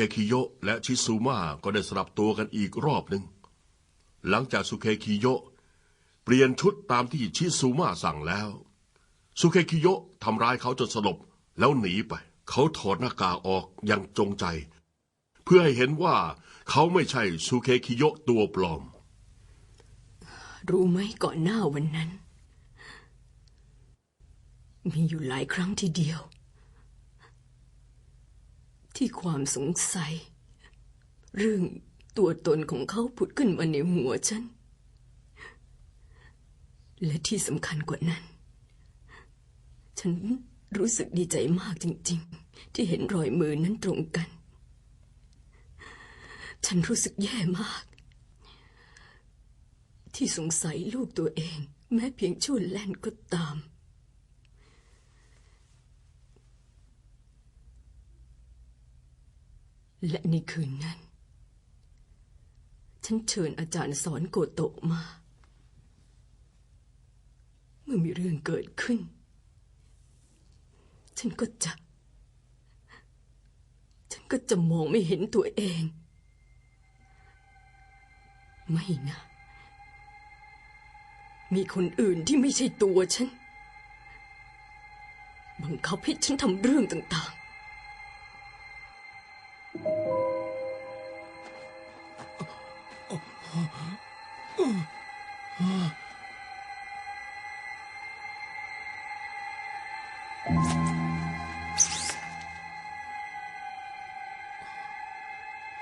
เคคิโยะและชิซูมะก็ได้สลับตัวกันอีกรอบหนึ่ง หลังจากสุเคคิโยะเปลี่ยนชุดตามที่ชิซูมะสั่งแล้ว สุเคคิโยะทำร้ายเขาจนสลบแล้วหนีไป เขาถอดหน้ากากออกอย่างจงใจ เพื่อให้เห็นว่าเขาไม่ใช่สุเคคิโยะตัวปลอม รู้ไหมก่อนหน้าวันนั้น มีอยู่หลายครั้งทีเดียว ที่ความสงสัย เรื่องตัวตนของเขาผุดขึ้นมาในหัวฉัน และที่สำคัญกว่านั้น ฉันรู้สึกดีใจมากจริง ๆ ที่เห็นรอยมือนั้นตรงกัน ฉันรู้สึกแย่มาก ที่สงสัยลูกตัวเอง แม้เพียงชั่วแล่นก็ตาม และในคืนนั้น ฉันเชิญอาจารย์สอนโกโตะมา เมื่อมีเรื่องเกิดขึ้น ฉันก็จะ ฉันก็จะมองไม่เห็นตัวเอง ไม่นะ มีคนอื่นที่ไม่ใช่ตัวฉัน บังคับให้ฉันทำเรื่องต่าง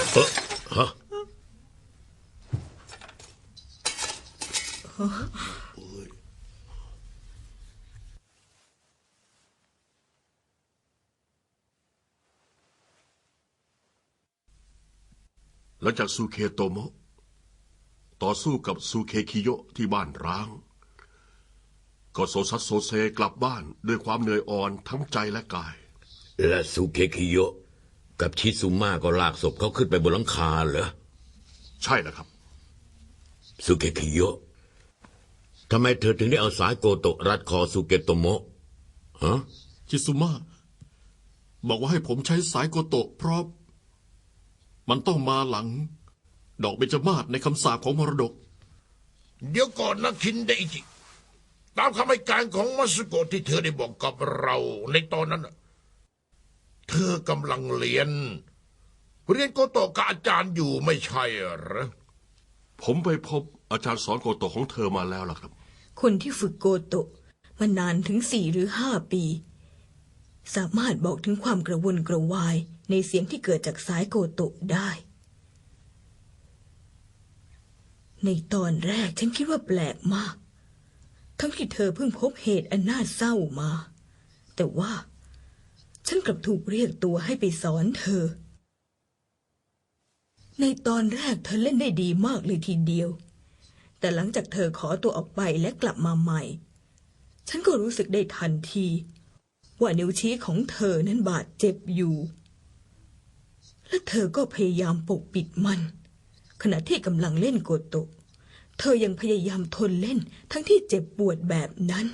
เกตบอลลูกแม่นังบ้าหยุดเดี๋ยวนี้นะหลังจากซูเคโตโมะต่อสู้กับซูเคคิโยะที่บ้านร้าง ก็โซซัสโซเซกลับบ้านด้วยความเหนื่อยอ่อนทั้งใจและกาย และสุเคคิโยะ กับชิซุมะก็ลากศพเขาขึ้นไปบนหลังคาเหรอใช่นะครับสุเคคิโยะทำไมเธอถึงได้เอาสายโกโตะรัดคอสุเกโตโมะฮะจิซุมะบอกว่าให้ผมใช้สายโกโตะเพราะ มันต้องมาหลัง ดอกเบญจมาศในคำสาปของมรดก เดี๋ยวก่อนนะคินเดอิจิตามคำให้การของมัสโกะที่เธอได้บอกกับเราในตอนนั้นน่ะ เธอกำลังเรียน เรียนโกโตะกับอาจารย์อยู่ไม่ใช่เหรอ ผมไปพบอาจารย์สอนโกโตะของเธอมาแล้วล่ะครับ คนที่ฝึกโกโตะมานานถึงสี่หรือห้าปี สามารถบอกถึงความกระวนกระวายในเสียงที่เกิดจากสายโกโตะได้ ในตอนแรกฉันคิดว่าแปลกมาก ทั้งที่เธอเพิ่งพบเหตุอันน่าเศร้ามา แต่ว่า ฉันกลับถูกเรียกตัวให้ไปสอนเธอ ในตอนแรกเธอเล่นได้ดีมากเลยทีเดียว แต่หลังจากเธอขอตัวออกไปและกลับมาใหม่ ฉันก็รู้สึกได้ทันที ว่านิ้วชี้ของเธอนั้นบาดเจ็บอยู่ และเธอก็พยายามปกปิดมัน ขณะที่กำลังเล่นโกโตะเธอยังพยายามทนเล่นทั้งที่เจ็บปวดแบบนั้น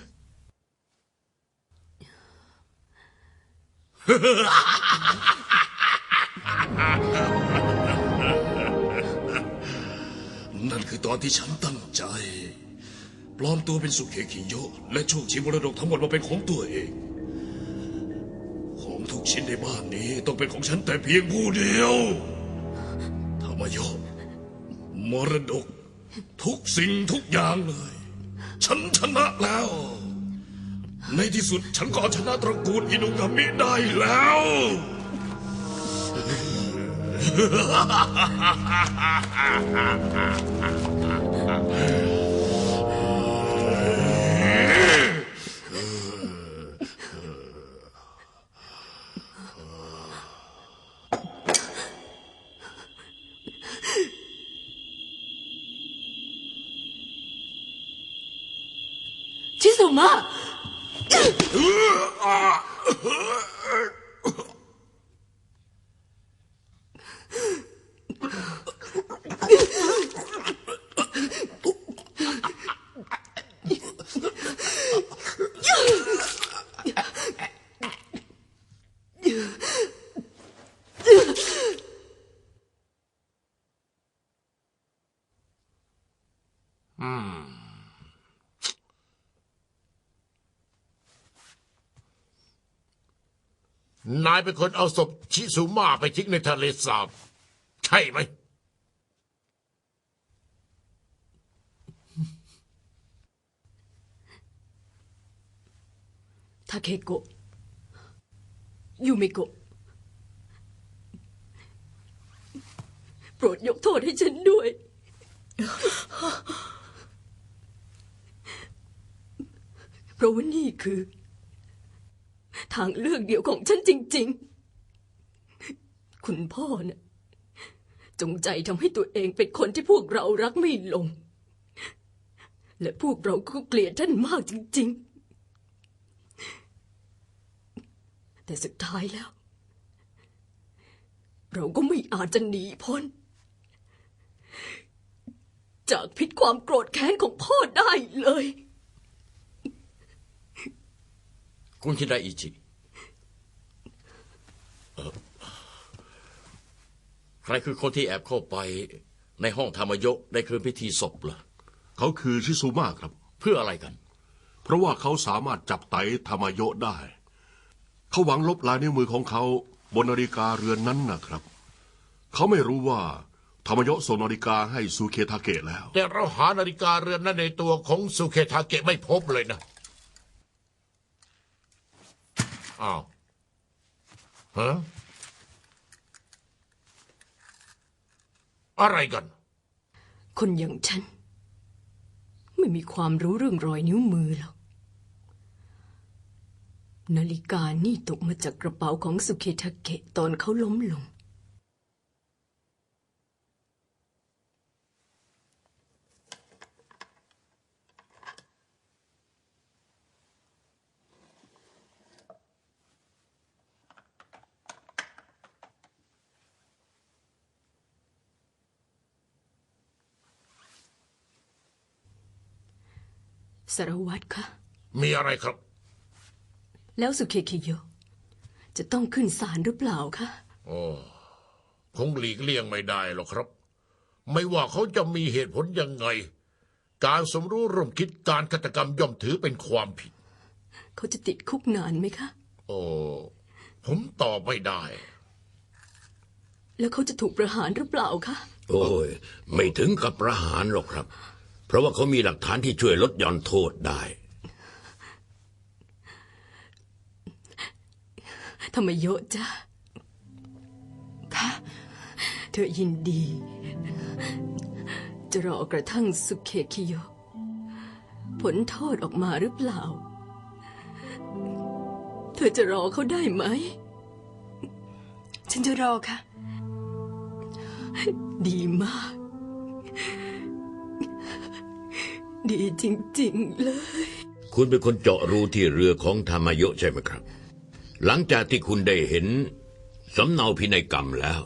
นั่นคือตอนที่ฉันตั้งใจ ปลอมตัวเป็นสุเคคิโยและช่วงชิงมรดกทั้งหมดมาเป็นของตัวเอง ของทุกชิ้นในบ้านนี้ต้องเป็นของฉันแต่เพียงผู้เดียวธรรมโยมรดก ทุกสิ่งทุกอย่างเลย ฉันชนะแล้ว ในที่สุดฉันก็เอาชนะตระกูลอินุกามิได้แล้วน มา นายเป็นคนเอาศพชิซุมาไปทิ้งในทะเลสาบ ใช่ไหม ทาเคโกะ ยูมิโกะ โปรดยกโทษให้ฉันด้วย เพราะว่านี่คือ ทางเลือกเดียวของฉันจริง ๆ คุณพ่อน่ะจงใจทำให้ตัวเองเป็นคนที่พวกเรารักไม่ลง และพวกเราก็เกลียดท่านมากจริง ๆ แต่สุดท้ายแล้ว เราก็ไม่อาจจะหนีพ้น จากพิษความโกรธแค้นของพ่อได้เลย คุณคิดได้อิจิเอ่อ ใครคือคนที่แอบเข้าไปในห้องธรรมยกในคืนพิธีศพเหรอเขาคือชิซูมาครับ เพื่ออะไรกัน เพราะว่าเขาสามารถจับไตธรรมโยะได้ เขาหวังลบลายนิ้วมือของเขาบนนาฬิกาเรือนนั้นนะครับ เขาไม่รู้ว่าธรรมโยะส่งนาฬิกาให้ซูเคทาเกะแล้ว แต่เราหานาฬิกาเรือนนั้นในตัวของสุเคทาเกะไม่พบเลยนะ อ้าวฮะ อะไรกัน คนอย่างฉัน ไม่มีความรู้เรื่องรอยนิ้วมือหรอก นาฬิกานี่ตกมาจากกระเป๋าของสุเคทาเกะตอนเขาล้มลง สารวัตรคะ มีอะไรครับ แล้วสุเคคิโย จะต้องขึ้นศาลหรือเปล่าคะ โอ้คงหลีกเลี่ยงไม่ได้หรอกครับ ไม่ว่าเขาจะมีเหตุผลยังไง การสมรู้ร่วมคิดการฆาตกรรมย่อมถือเป็นความผิด เขาจะติดคุกนานไหมคะ โอ้ผมตอบไม่ได้ แล้วเขาจะถูกประหารหรือเปล่าคะ โอ้ย ไม่ถึงกับประหารหรอกครับ เพราะว่าเขามีหลักฐานที่ช่วยลดหย่อนโทษได้ ทำไมโยะจ้ะคะเธอยินดี จะรอกระทั่งสุเคคิโยผลโทษออกมาหรือเปล่า เธอจะรอเขาได้ไหม ฉันจะรอค่ะ ดีมาก ดีจริง ๆ เลย คุณเป็นคนเจาะรูที่เรือของธรรมโยะใช่ไหมครับ หลังจากที่คุณได้เห็นสำเนาพินัยกรรมแล้ว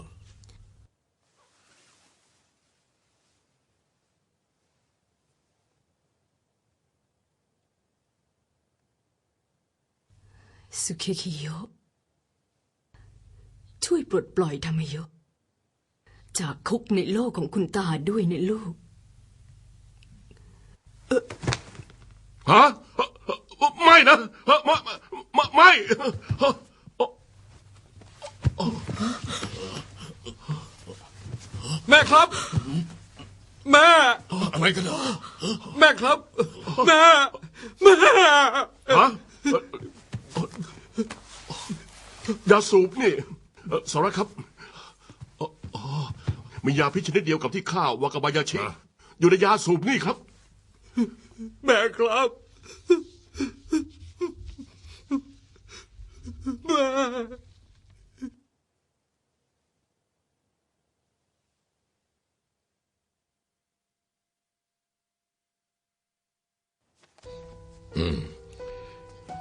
สุเคคิโยะช่วยปลดปล่อยธรรมโยะจากคุกในโลกของคุณตาด้วยนะลูก ฮะไม่นะไม่ไม่ไม่แม่ครับ แม่ อะไรกันเหรอแม่ครับ แม่ แม่ฮะยาสูบนี่เอ่อสารวัตรครับอ๋ออ๋อมียาพิษชนิดเดียวกับที่ข้าววากาบายาชิ อยู่ในยาสูบนี่ครับ แม่ครับแม่ค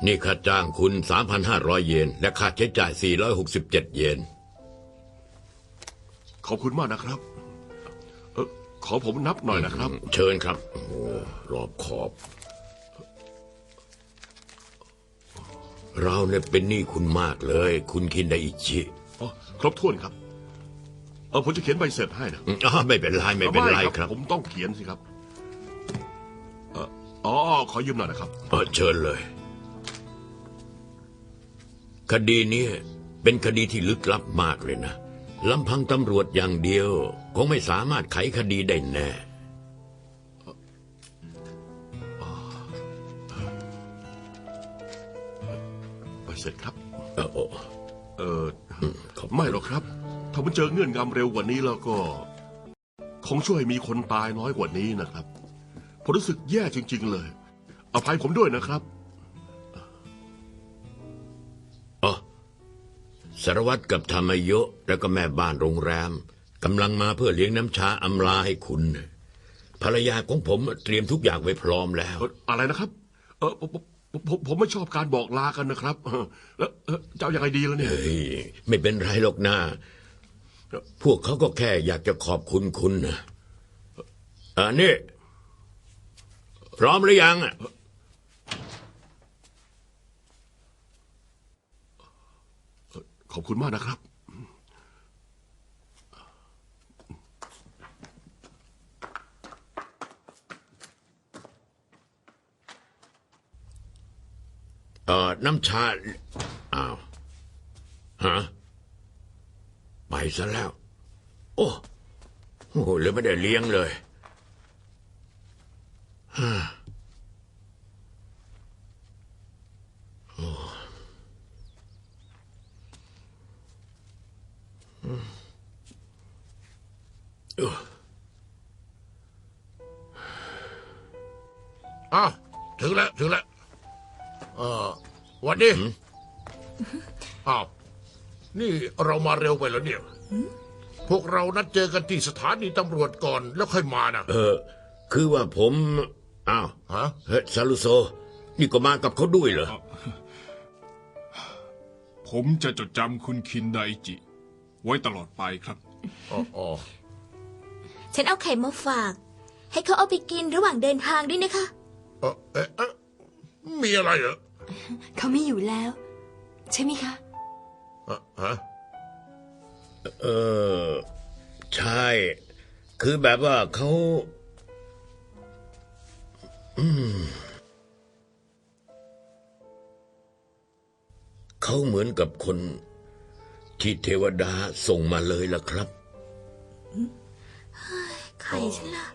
นี่ค่าจ้างคุณ 3,500 เยน และค่าใช้จ่าย 467 เยน ขอบคุณมากนะครับเออ ขอผมนับหน่อยนะครับ เชิญครับ โอ้โหรอบขอบ เราเนี่ยเป็นหนี้คุณมากเลย คุณคินไดอิจิอ๋อครบถ้วนครับ เออผมจะเขียนใบเสร็จให้นะอืมอ๋อไม่เป็นไรไม่เป็นไรครับ ผมต้องเขียนสิครับ เอ่ออ๋อขอยืมหน่อยนะครับ เออเชิญเลย คดีนี้เป็นคดีที่ลึกลับมากเลยนะ ลำพังตำรวจอย่างเดียว คงไม่สามารถไขคดีได้แน่ใบเสร็จครับ เออโอ้เออขอบไม่หรอกครับ ถ้ามันเจอเงื่อนงำเร็วกว่านี้แล้วก็ คงช่วยมีคนตายน้อยกว่านี้นะครับ ผมรู้สึกแย่จริง ๆ เลย อภัยผมด้วยนะครับารวัตรกับธรรมโยะแล้วก็แม่บ้านโรงแรมกำลังมาเพื่อเลี้ยงน้ำชาอำลาให้คุณ ภรรยาของผมเตรียมทุกอย่างไว้พร้อมแล้วเอ่ออะไรนะครับ เออผมผมผมผมไม่ชอบการบอกลากันนะครับเออแล้วเอ่อจะเอายังไงดีแล้วเนี่ยเฮ้ยไม่เป็นไรหรอกนะพวกเขาก็แค่อยากจะขอบคุณคุณนะอ่านี่พร้อมหรือยังอะ ขอบคุณมากนะครับ เออน้ำชา อ้าว ฮะ ไปซะแล้ว โอ้ โอ้โหเลยไม่ได้เลี้ยงเลยฮะโอ้อืมเอออ้าวถึงแล้วถึงแล้วเออวันนี้อ้าวนี่เรามาเร็วไปแล้วเนี่ย พวกเรานัดเจอกันที่สถานีตำรวจก่อนแล้วค่อยมานะเออ คือว่าผมอ้าวฮะเฮ้ยซาลุโซ นี่ก็มากับเขาด้วยเหรอผมจะจดจำคุณคินไดจิ ไว้ตลอดไปครับ อ๋ออ๋อ ฉันเอาไข่มาฝาก ให้เขาเอาไปกินระหว่างเดินทางด้วยนะคะ เออเอ๊ะเอ๊ะมีอะไรเหรอเขาไม่อยู่แล้ว ใช่ไหมคะเอ่อฮะเออ ใช่ คือแบบว่าเขาอืมเขาเหมือนกับคนที่เทวดาส่งมาเลยล่ะครับ ไข่ฉันล่ะ